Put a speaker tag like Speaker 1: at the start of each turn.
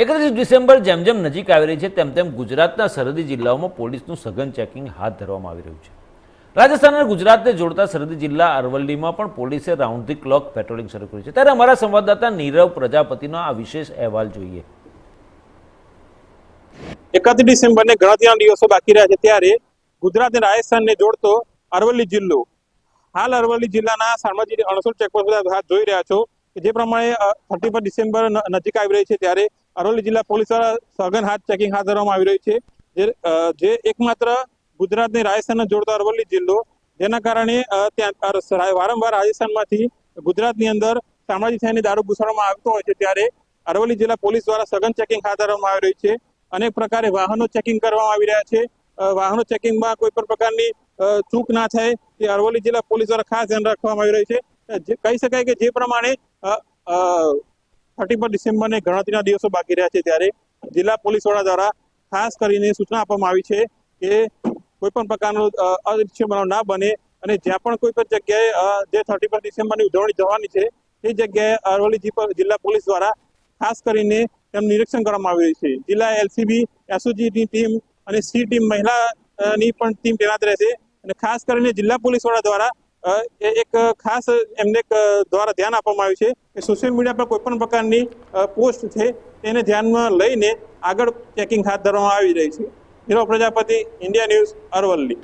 Speaker 1: એકત્રીસ ડિસેમ્બર જેમ જેમ નજીક આવી રહી છે, તેમ તેમ ગુજરાતના સરહદી જિલ્લાઓમાં પોલીસનું સઘન ચેકિંગ હાથ ધરવામાં આવી રહ્યું છે. રાજસ્થાન અને ગુજરાતને જોડતા સરહદી જિલ્લા અરવલ્લીમાં પણ પોલીસે રાઉન્ડ ધી ક્લોક પેટ્રોલિંગ શરૂ કર્યું છે. ત્યારે અમારા સંવાદદાતા નીરવ પ્રજાપતિનો આ વિશેષ અહેવાલ જોઈએ.
Speaker 2: એકત્રીસ ડિસેમ્બરને ગણતરીના દિવસો બાકી રહ્યા છે. ત્યારે ગુજરાત અને રાજસ્થાનને જોડતો અરવલ્લી જિલ્લો. હાલ અરવલ્લી જિલ્લાના સામાજિક અણસોલ ચેકપોસ્ટ હાથ જોઈ રહ્યા છો. જે પ્રમાણે થર્ટી ડિસેમ્બર નજીક આવી રહી છે. ત્યારે અરવલ્લી જિલ્લા પોલીસ દ્વારા સઘન હાથ ચેકિંગ હાથ ધરવામાં આવી રહ્યું છે. જે એકમાત્ર ગુજરાતની રાજસ્થાનને જોડતો અરવલ્લી જિલ્લો, જેના કારણે ત્યાં વારંવાર રાજસ્થાનમાંથી ગુજરાતની અંદર સામાજિક થઈને દારૂ ઘૂસવામાં આવતો હોય છે, ત્યારે અરવલ્લી જિલ્લા પોલીસ દ્વારા સઘન ચેકિંગ હાથ ધરવામાં આવી રહ્યું છે. અનેક પ્રકારે વાહનો ચેકિંગ કરવામાં આવી રહ્યા છે. વાહનો ચેકિંગમાં કોઈ પણ પ્રકારની ચૂક ના થાય, તે અરવલ્લી જિલ્લા પોલીસ દ્વારા ખાસ ધ્યાન રાખવામાં આવી રહ્યું છે. કહી શકાય કે જે પ્રમાણે થર્ટી પર ડિસેમ્બરને ગણતરીના દિવસો બાકી રહ્યા છે ત્યારે જિલ્લા પોલીસ વડા દ્વારા ખાસ કરીને સૂચના આપવામાં આવી છે કે કોઈ પણ પ્રકારનો અ, બનાવ ના બને અને જ્યાં પણ કોઈ પણ જગ્યાએ જે થર્ટી પર ડિસેમ્બરની ઉજવણી જવાની છે તે જગ્યાએ અરવલ્લી જિલ્લા પોલીસ દ્વારા ખાસ કરીને તેમનું નિરીક્ષણ કરવામાં આવી રહ્યું છે. જિલ્લા એલસીબી એસઓજીની ટીમ અને સી ટીમ મહિલાની પણ ટીમ તૈનાત રહેશે અને ખાસ કરીને જિલ્લા પોલીસ વડા દ્વારા એ- એક ખાસ એમને દ્વારા ધ્યાન આપવામાં આવ્યું છે કે સોશિયલ મીડિયા પર કોઈ પણ પ્રકારની પોસ્ટ છે તેને ધ્યાનમાં લઈને આગળ ચેકિંગ હાથ ધરવામાં આવી રહી છે. Hiro Prajapati India News Aravalli.